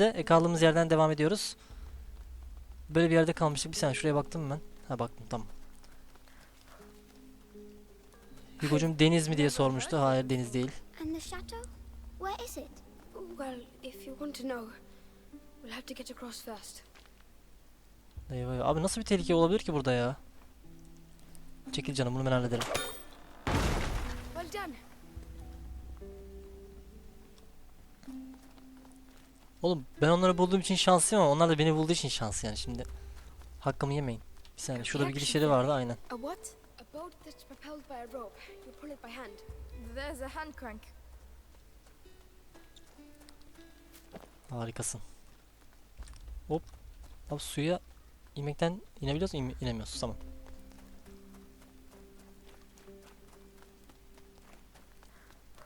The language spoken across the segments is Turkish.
E, kaldığımız yerden devam ediyoruz. Böyle bir yerde kalmıştık. Bir saniye şuraya baktım mı ben? Ha baktım tamam. Hugo'cum deniz mi diye sormuştu. Hayır deniz değil. And the chateau? Where is it? Well, if you want to know, we'll have to get across first. Eyvah eyvah. Abi nasıl bir tehlike olabilir ki burada ya? Çekil canım bunu ben hallederim. Well done. Oğlum ben onları bulduğum için şanslıyım ama onlar da beni bulduğu için şanslı yani şimdi. Hakkımı yemeyin. Bir saniye şurada bir giriş yeri vardı aynen. Harikasın. Hop. Abi suya inmekten inebiliyoruz mu? İn- inemiyoruz. Tamam.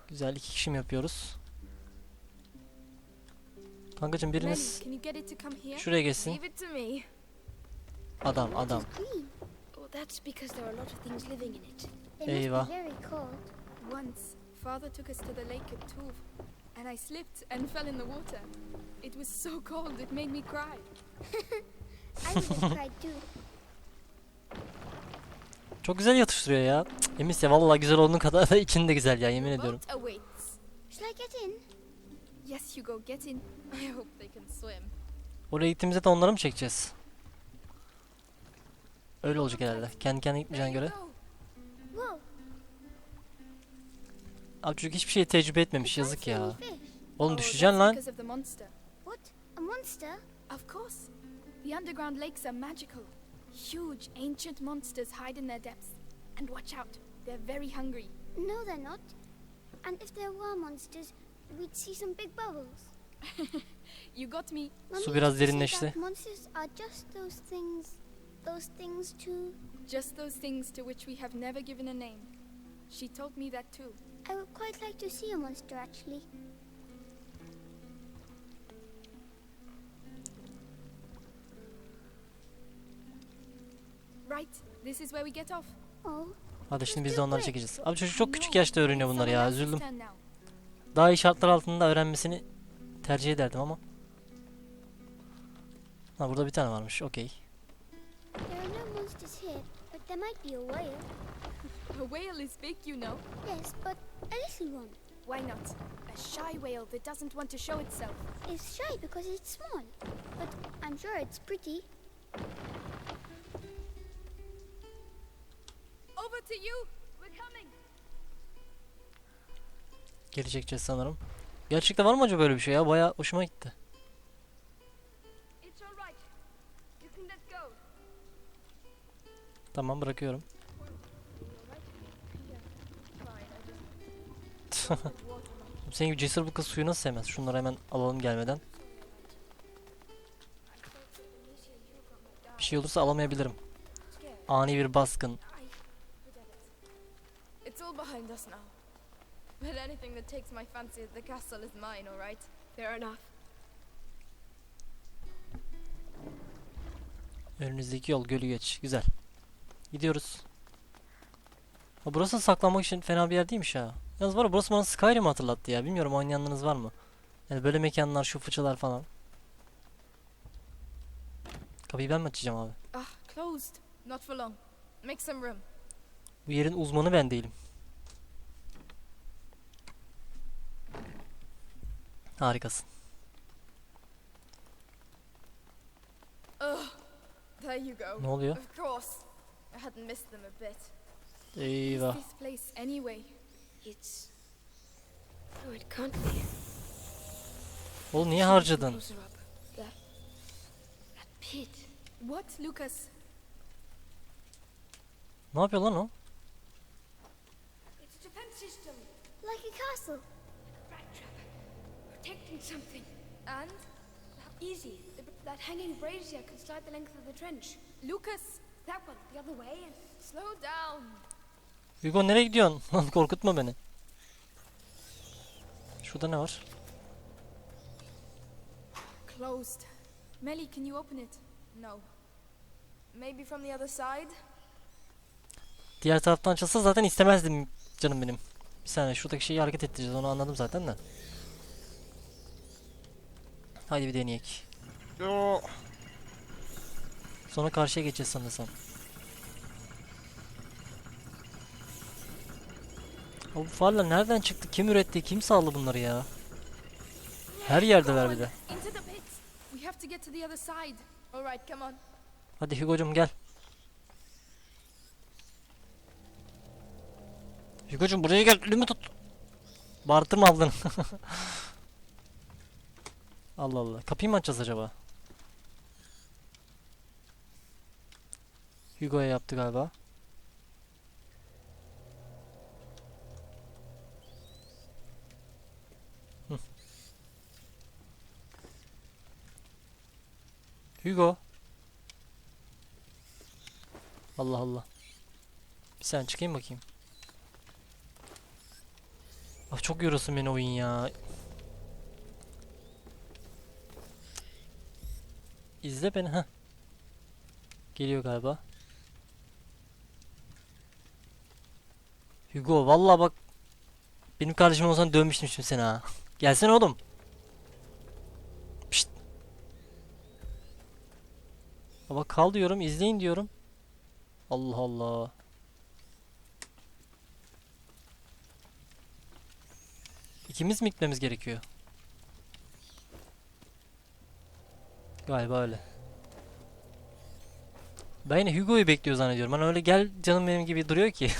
Güzel iki kişi mi yapıyoruz? Kankacım biriniz şuraya geçsin. Adam adam. They Eyvah. Once, father took us to the lake at Tuve, and I slipped and fell in the water. It was so cold it made me cry. I cried too. Çok güzel yatıştırıyor ya. Emis ya vallahi güzel olduğun kadar da için de güzel ya yemin ediyorum. Shall I get in? Yes, Hugo, get in. I hope they can swim. Oraya gittiğimizde de onları mı çekeceğiz? Öyle olacak herhalde. Kendi kendine gitmeyeceğine göre. Abi çocuk hiçbir şey tecrübe etmemiş yazık ya. Oğlum Oh, düşeceksin lan. Of course. The underground lakes are magical. Huge, ancient monsters hide in their depths. And watch out, they're very hungry. No, they're not. And if there were monsters, we'd see some big bubbles. You got me. Su biraz derinleşti. Monsters are just those things, those things too. Just those things to which we have never given a name. She told me that too. I would quite like to see a monster actually. Right, this is where we get off. Oh, Hadi şimdi biz de onları çekeceğiz. Abi çocuk çok küçük yaşta öğreniyor bunları ya. Üzüldüm. Daha iyi şartlar altında öğrenmesini tercih ederdim ama. Ha burada bir tane varmış. Okey. there are no monsters here, but there might be a whale. A whale is big, you know. Yes, but a little one. Why not? A shy whale that doesn't want to show itself. It's shy because it's small, but I'm sure it's pretty. Over to you. Çekeceğiz sanırım. Gerçekten var mı acaba böyle bir şey ya? Baya hoşuma gitti. Tamam bırakıyorum. Senin gibi cesur bu kız suyu nasıl sevmez? Şunları hemen alalım gelmeden. Bir şey olursa alamayabilirim. Ani bir baskın. It's all behind us now. But anything that takes my fancy at the castle is mine, all right? Fair enough. Önünüzdeki yol gölü geç. Güzel. Gidiyoruz. Ha, burası saklanmak için fena bir yer değilmiş ha. Yalnız var ya burası bana Skyrim hatırlattı ya. Bilmiyorum oynayanlarınız var mı? Yani böyle mekanlar, şu fıçılar falan. Kapıyı ben mi açacağım abi? Ah, closed. Not for long. Make some room. Bu yerin uzmanı ben değilim. Harikasın. Ugh. There you go. Ne oluyor? Of course. I hadn't missed them a bit. Eyvah. What's this place anyway? It's. No, it can't be. Oğlum niye harcadın? pit. What, Lucas? Ne yapıyor lan o? It's a defense system. Like a castle. Protecting something. And? Easy. The- That hanging brazier can slide the length of the trench. Lucas, That one, the other way, and slow down. Hugo nereye gidiyorsun? Lan korkutma beni. Şurada ne var? Closed. Melly, can you open it? No. Maybe from the other side? Diğer taraftan açılsa zaten istemezdim canım benim. Bir saniye şuradaki şeyi hareket ettireceğiz onu anladım zaten de. Haydi bir deneyek. Yo. Sonra karşıya geçeceğiz sanırsam. Abi bu farlar nereden çıktı? Kim üretti? Kim sağladı bunları ya? Her yerdeler bir de. Hadi Hugo'cum gel. Hugo'cum buraya gel. Elimi tut. Bağırtırma aldın. Allah Allah. Kapıyı mı açacağız acaba? Hugo'ya yaptı galiba. Hugo. Allah Allah. Bir saniye çıkayım bakayım. Ah çok yoruyorsun beni oyun ya. İzle beni ha. Geliyor galiba. Hugo vallahi bak benim kardeşim olsan dövmüştüm şimdi seni ha. Gelsene oğlum. Pişt. Baba kal diyorum, izleyin diyorum. Allah Allah. İkimiz mi gitmemiz gerekiyor? Galiba öyle. Ben yine Hugo'yu bekliyor zannediyorum. Hani öyle gel canım benim gibi duruyor ki.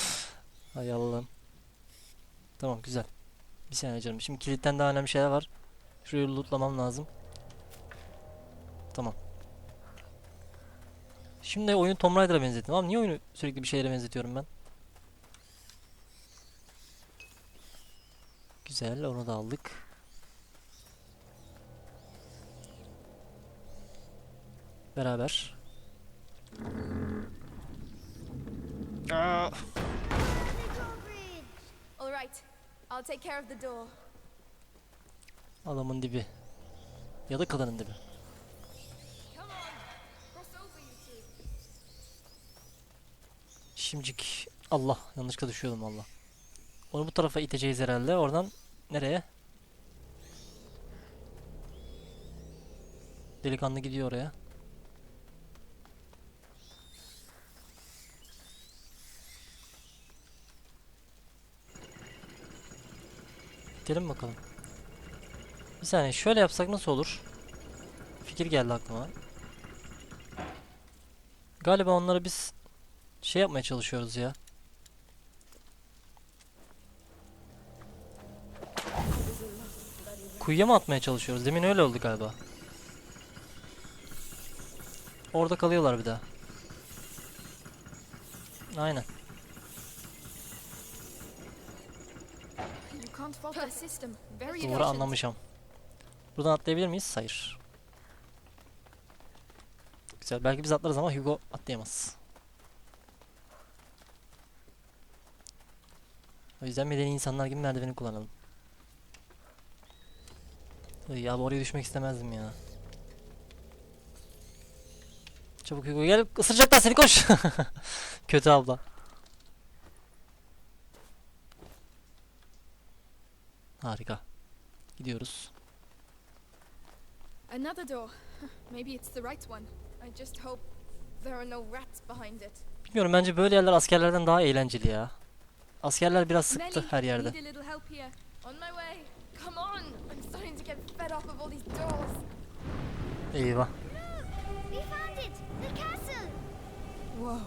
Hay Allah'ım. Tamam güzel. Bir saniye canım. Şimdi kilitten daha önemli şeyler var. Şurayı lootlamam lazım. Tamam. Şimdi oyunu Tomb Raider'a benzettim. Ama niye oyunu sürekli bir şeylere benzetiyorum ben? Güzel, onu da aldık. Beraber. Aa, The drawbridge! All right, I'll take care of the door. adamın dibi. Ya da kadının dibi. Şimdicik. Allah, yanlışlıkla düşüyordum Allah. Onu bu tarafa iteceğiz herhalde. Oradan nereye? Delikanlı gidiyor oraya. Gidelim bakalım. Bir saniye şöyle yapsak nasıl olur? Fikir geldi aklıma. Galiba onları biz şey yapmaya çalışıyoruz ya. Kuyuya mı atmaya çalışıyoruz? Demin öyle oldu galiba. Orada kalıyorlar bir daha. Aynen. You can't fault their system. Very Doğru anlamışım. Buradan atlayabilir miyiz? Hayır. Güzel. Belki biz atlarız ama Hugo atlayamaz. O yüzden medeni insanlar gibi merdiveni kullanalım. Ay abi oraya düşmek istemezdim ya. Çabuk Hugo gel ısıracaklar seni koş. Kötü abla. Harika. Gidiyoruz. Another door. Maybe it's the right one. I just hope there are no rats behind it. Bilmiyorum bence böyle yerler askerlerden daha eğlenceli ya. Askerler biraz sıktı her yerde. need a little help here. On my way. Come on, I'm starting to get fed up of all these doors. Eyvah. We found it! The castle! Whoa,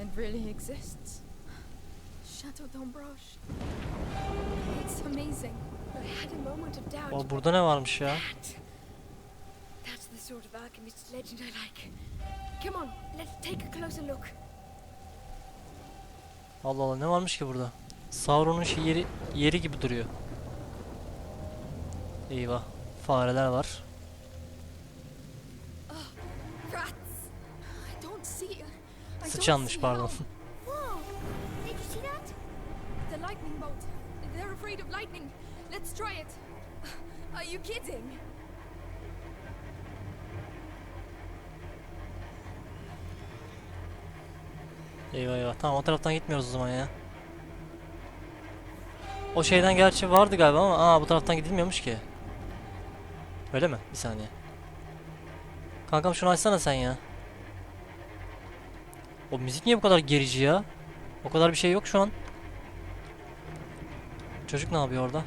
it really exists. Chateau d'Ambrage. It's amazing. I had a moment of doubt. O burada ne varmış ya? That- That's the sort of alchemist legend I like. Come on, let's take a closer look. Allah Allah ne varmış ki burada? Sauron'un şey yeri yeri gibi duruyor. Eyvah. Fareler var. Don't Sıçanmış pardon. Lightning bolt. They're afraid of lightning. Let's try it. Are you kidding? Eyvah eyvah. Tamam o taraftan gitmiyoruz o zaman ya. O şeyden gerçi vardı galiba ama aa bu taraftan gidilmiyormuş ki. Öyle mi? Bir saniye. Kankam şunu açsana sen ya. O müzik niye bu kadar gerici ya? O kadar bir şey yok şu an. Çocuk ne yapıyor orada?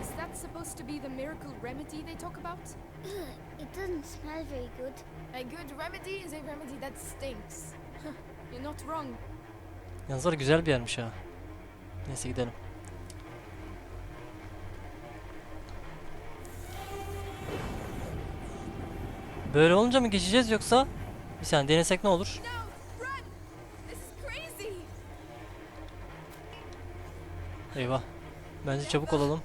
Is that supposed to be the miracle remedy they talk about? İt doesn't smell very good. A good remedy is a remedy that stinks. You're not wrong. Yalnız var güzel bir yermiş ha. Neyse gidelim. Böyle olunca mı geçeceğiz yoksa? Bir saniye denesek ne olur? No! Run! This is crazy! Eyvah. Bence çabuk olalım.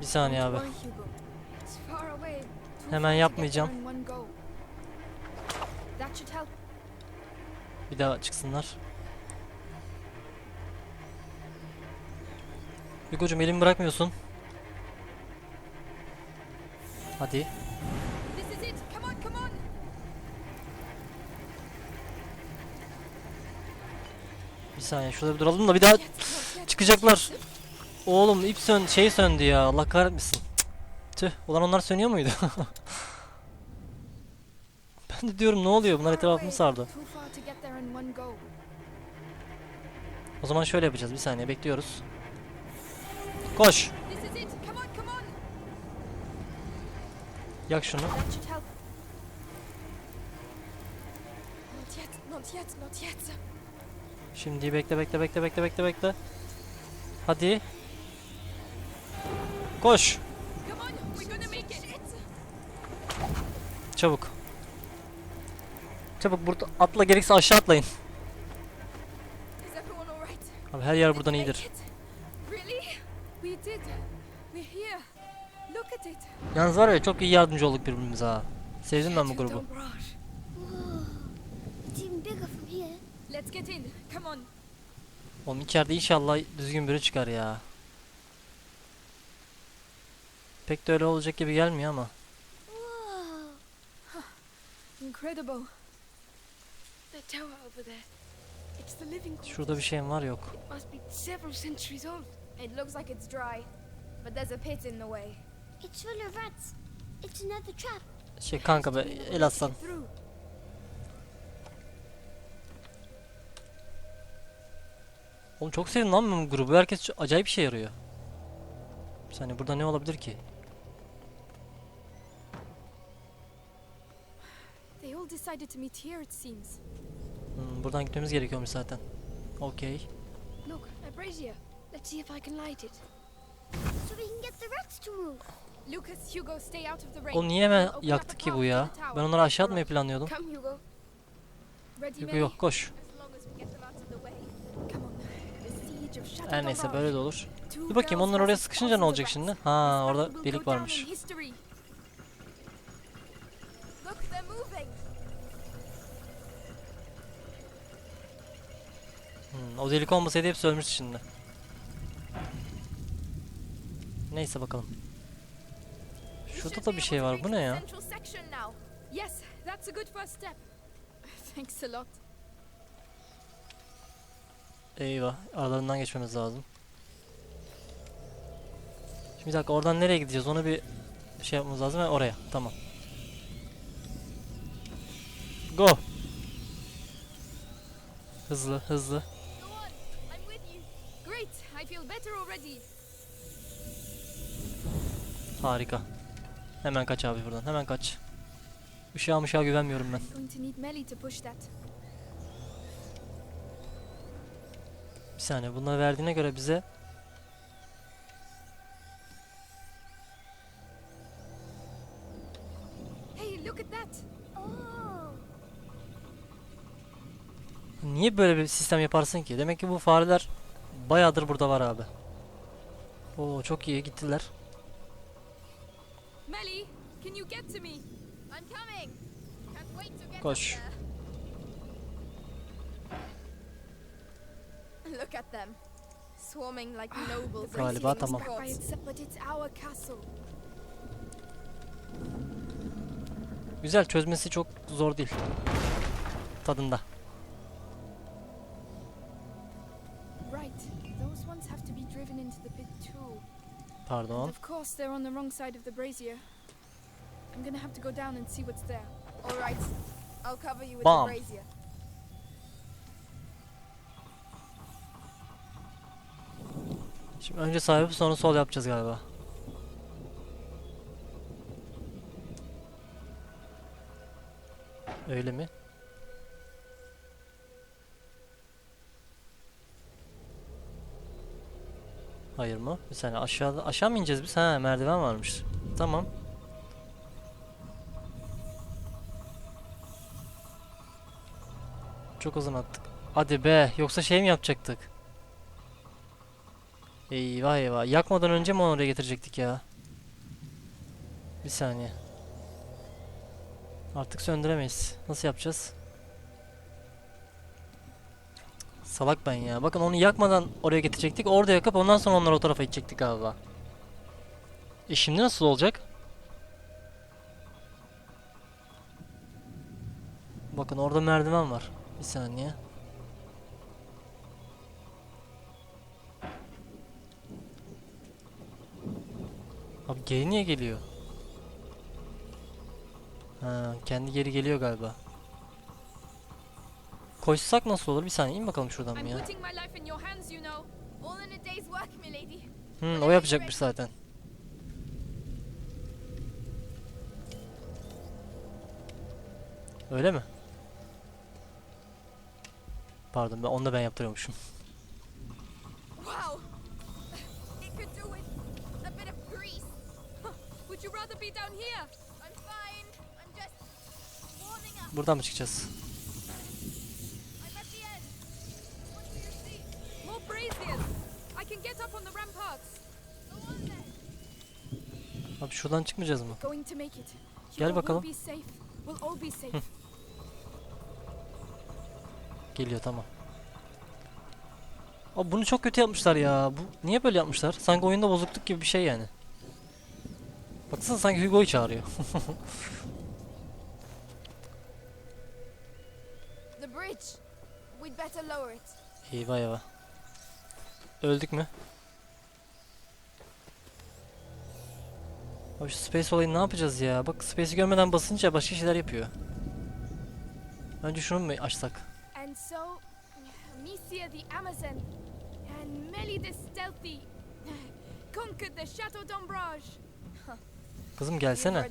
Bir saniye abi. Hemen yapmayacağım. Bir daha çıksınlar. Yugo'cum elimi bırakmıyorsun. Hadi. This is it! Come on, come on! Bir saniye şurada bir duralım da bir daha çıkacaklar. Oğlum ip sön şey söndü ya. Allah kahretmesin. Tüh. Ulan onlar sönüyor muydu? ben de diyorum ne oluyor? Bunlar etrafımı sardı. O zaman şöyle yapacağız. Bir saniye bekliyoruz. Koş. Yak şunu. Not yet, not yet, not yet. Şimdi bekle bekle bekle bekle bekle bekle. Hadi. Koş. Çabuk. Çabuk burada atla gerekirse aşağı atlayın. Abi her yer buradan iyidir. Yalnız var ya çok iyi yardımcı olduk birbirimize ha. Sevdim ben bu grubu. rush. Whoa. It's even bigger from here. Let's get in. Come on. Oğlum içeride inşallah düzgün biri çıkar ya. Pek de öyle olacak gibi gelmiyor ama. Whoa. Incredible. The tower over there. It's the living quarters. Şurada bir şeyim var yok. It must be several centuries old. It looks like it's dry, but there's a pit in the way. It's full of rats. It's another trap. Şey kanka be el atsan. Oğlum çok sevdim lan ben bu grubu. Herkes acayip işe yarıyor. Bir saniye burada ne olabilir ki? They all decided to meet here, it seems. Hmm, buradan gitmemiz gerekiyormuş zaten. Okey. Look, a brazier. Let's see if I can light it. So we can get the rats to move. Lucas, Hugo, stay out of the rain. Oğlum niye hemen yaktı ki bu ya? Ben onları aşağı atmayı planlıyordum. Come, Hugo. Yok koş. Her neyse böyle de olur. Dur bakayım onlar oraya sıkışınca ne olacak şimdi? Ha orada delik varmış. Hmm, o delik olmasaydı hepsi ölmüştü şimdi. Neyse bakalım. Şurada da bir şey var. Bu ne ya? Yes, that's a good first step. Thanks. Eyvah. Aralarından geçmemiz lazım. Şimdi bir dakika oradan nereye gideceğiz? Onu bir şey yapmamız lazım. Ha, oraya. Tamam. Go. Hızlı hızlı. Harika. Hemen kaç abi buradan. Hemen kaç. Işığa mışığa güvenmiyorum ben. Saniye. Bunları verdiğine göre bize. Oh. Niye böyle bir sistem yaparsın ki? Demek ki bu fareler bayağıdır burada var abi. Oo çok iyi gittiler. Melly, can you get to me? I'm coming. Can't wait to get Koş. up there. Look at them. Swarming like nobles. Galiba tamam. escorts. But it's our castle. Güzel çözmesi çok zor değil. Tadında. right. Those ones have to be driven into the pit too. And Pardon. of course, they're on the wrong side of the brazier. I'm gonna have to go down and see what's there. All right. I'll cover you with Bomb. the brazier. Şimdi önce sağ yapıp sonra sol yapacağız galiba. Öyle mi? Hayır mı? Bir saniye aşağıda aşağı mı ineceğiz biz? Ha merdiven varmış. Tamam. Çok uzun attık. Hadi be yoksa şey mi yapacaktık? Eyvah eyvah. Yakmadan önce mi oraya getirecektik ya? Bir saniye. Artık söndüremeyiz. Nasıl yapacağız? Salak ben ya. Bakın onu yakmadan oraya getirecektik. Orada yakıp ondan sonra onları o tarafa itecektik galiba. E şimdi nasıl olacak? Bakın orada merdiven var. Bir saniye. Abi geri niye geliyor? Ha, kendi geri geliyor galiba. Koşsak nasıl olur? Bir saniye in bakalım şuradan bir ya. Hı, o yapacakmış zaten. Öyle mi? Pardon ben onu da ben yaptırıyormuşum. Go on then. Abi şuradan çıkmayacağız mı? Gel bakalım. Geliyor tamam. Abi bunu çok kötü yapmışlar ya. Bu niye böyle yapmışlar? Sanki oyunda bozukluk gibi bir şey yani. Baksana sanki Hugo'yu çağırıyor. The bridge. We'd better lower it. eyvah eyvah. Öldük mü? Abi şu space olayını ne yapacağız ya? Bak space'i görmeden basınca başka şeyler yapıyor. Önce şunu mu açsak? And so, Misia the Amazon and Melly the Stealthy conquered the Chateau d'Ombrage. Kızım gelsene.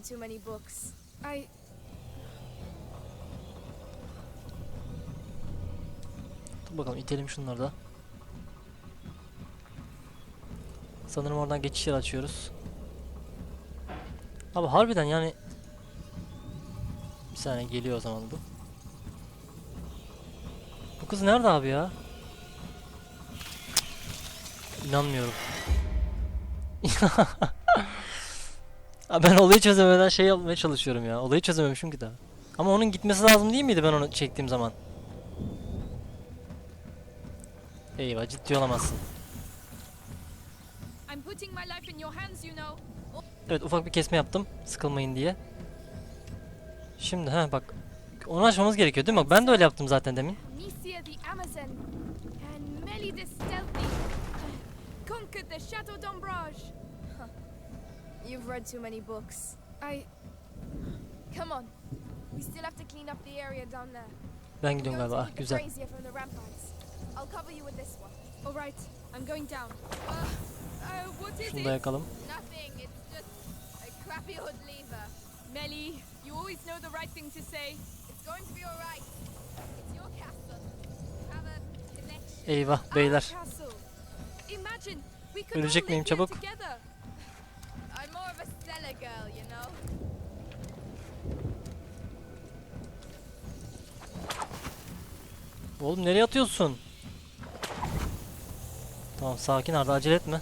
Dur bakalım itelim şunları da. Sanırım oradan geçiş yeri açıyoruz. Abi harbiden yani bir saniye geliyor o zaman bu. Bu kız nerede abi ya? İnanmıyorum. Ben olayı çözemeden şey yapmaya çalışıyorum ya. Olayı çözememişim ki daha. Ama onun gitmesi lazım değil miydi ben onu çektiğim zaman? Eyvah ciddi olamazsın. Evet ufak bir kesme yaptım sıkılmayın diye. Şimdi ha bak onu açmamız gerekiyor değil mi? Bak, Ben de öyle yaptım zaten demin. You've read too many books. I Come on. We still have to clean up the area down there. Ben gidiyorum going to galiba. Ah, güzel. brazier from the ramparts. I'll cover you with this one. all right. I'm going down. Uh, uh, what is Şunu da it? yakalım. Nothing. It's just a crappy old lever. Melly, you always know the right thing to say. It's going to be all right. It's your castle. Have a connection. Eyvah beyler. Ölecek miyim çabuk? together. More of a cellar girl, you know. Oğlum nereye atıyorsun? Tamam sakin Arda acele etme.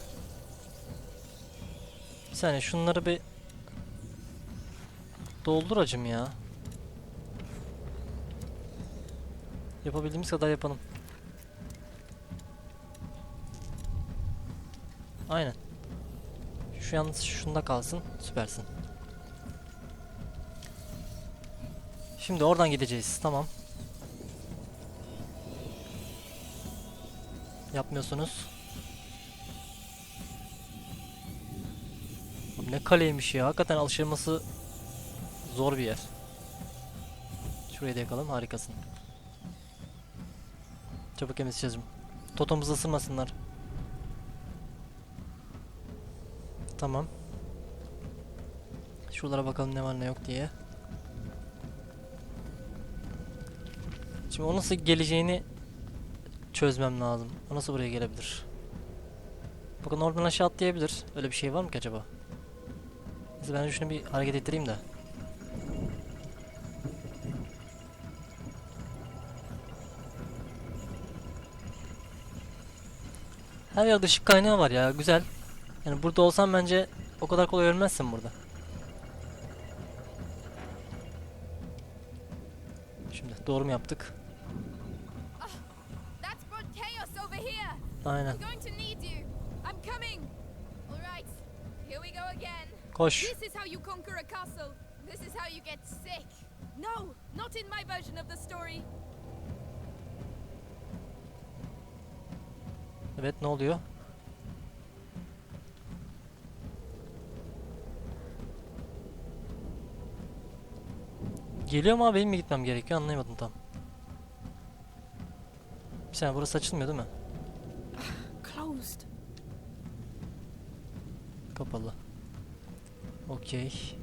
Bir saniye şunları bir doldur acım ya. Yapabildiğimiz kadar yapalım. Aynen. Şu yalnız şunda kalsın. Süpersin. Şimdi oradan gideceğiz. Tamam. Yapmıyorsunuz. Ne kaleymiş ya. Hakikaten alışılması zor bir yer. Şurayı da yakalım. Harikasın. Çabuk emizeceğim. Totomumuzu ısırmasınlar. Tamam. Şuralara bakalım ne var ne yok diye. Şimdi o nasıl geleceğini çözmem lazım. O nasıl buraya gelebilir? Bakın oradan aşağı atlayabilir. Öyle bir şey var mı ki acaba? Neyse ben şunu bir hareket ettireyim de. Her yerde ışık kaynağı var ya güzel. Yani burada olsam bence o kadar kolay ölmezsin burada. Şimdi doğru mu yaptık? Here. Aynen. Koş. This is how you conquer a castle. This is how you get sick. No, not in my version of the story. Evet ne oluyor? Geliyor mu abi benim mi gitmem gerekiyor anlayamadım tam. Bir saniye burası açılmıyor değil mi? Closed. Kapalı. Okey.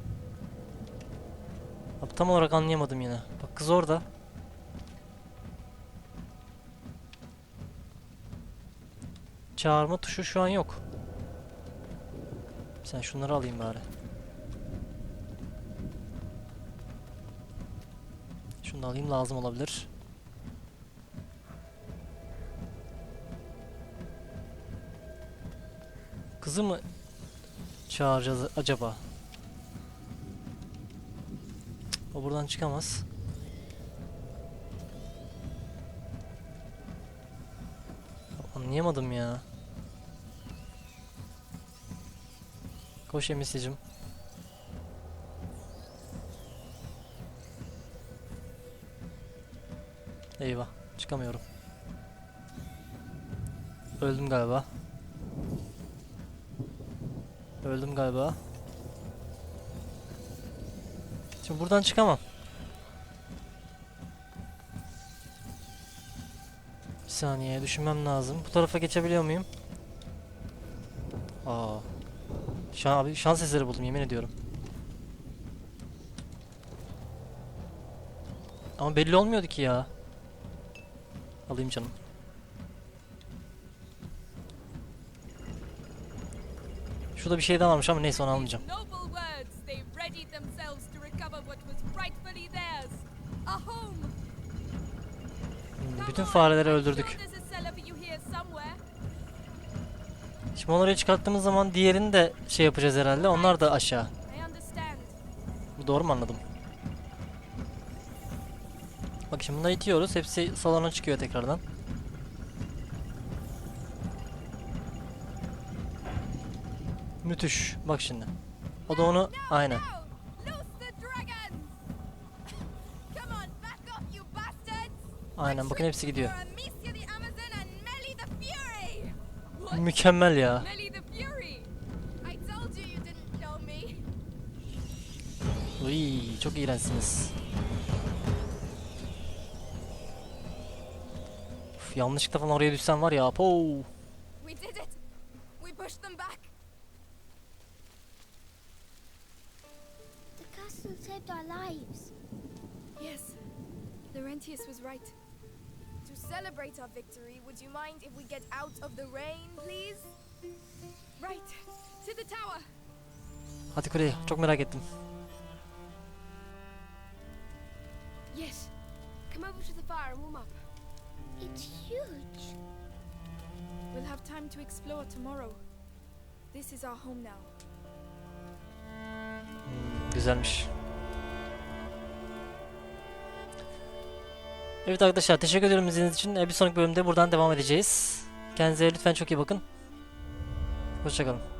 Abi tam olarak anlayamadım yine. Bak kız orada. Çağırma tuşu şu an yok. Sen şunları alayım bari. Şunu alayım lazım olabilir. Kızı mı çağıracağız acaba? O buradan çıkamaz. Anlayamadım ya. Koş emisicim. Eyvah, çıkamıyorum. Öldüm galiba. Öldüm galiba. Şimdi buradan çıkamam. Bir saniye düşünmem lazım. Bu tarafa geçebiliyor muyum? Aa. Şu an abi şans eseri buldum yemin ediyorum. Ama belli olmuyordu ki ya. Alayım canım. Şurada bir şey daha varmış ama neyse onu almayacağım. Hmm, bütün fareleri öldürdük. Şimdi onları çıkarttığımız zaman diğerini de şey yapacağız herhalde. Onlar da aşağı. Bu doğru mu anladım? Bak şimdi bunları itiyoruz. Hepsi salona çıkıyor tekrardan. Müthiş. Bak şimdi. O da onu aynen. Aynen bakın hepsi gidiyor. Mükemmel ya. Uy, çok iğrençsiniz. Yanlışlıkla falan oraya düşsem var ya. Po. We did it. We pushed them back. The castle saved our lives. Yes, Laurentius was right. To celebrate our victory, would you mind if we get out of the rain, please? Right, to the tower. Hadi kuleye. Çok merak ettim. Yes. Come over to the fire and warm up. It's huge. We'll have time to explore tomorrow. This is our home now. Hmm, güzelmiş. Evet arkadaşlar teşekkür ediyorum izlediğiniz için. Ee, Bir sonraki bölümde buradan devam edeceğiz. Kendinize lütfen çok iyi bakın. Hoşçakalın.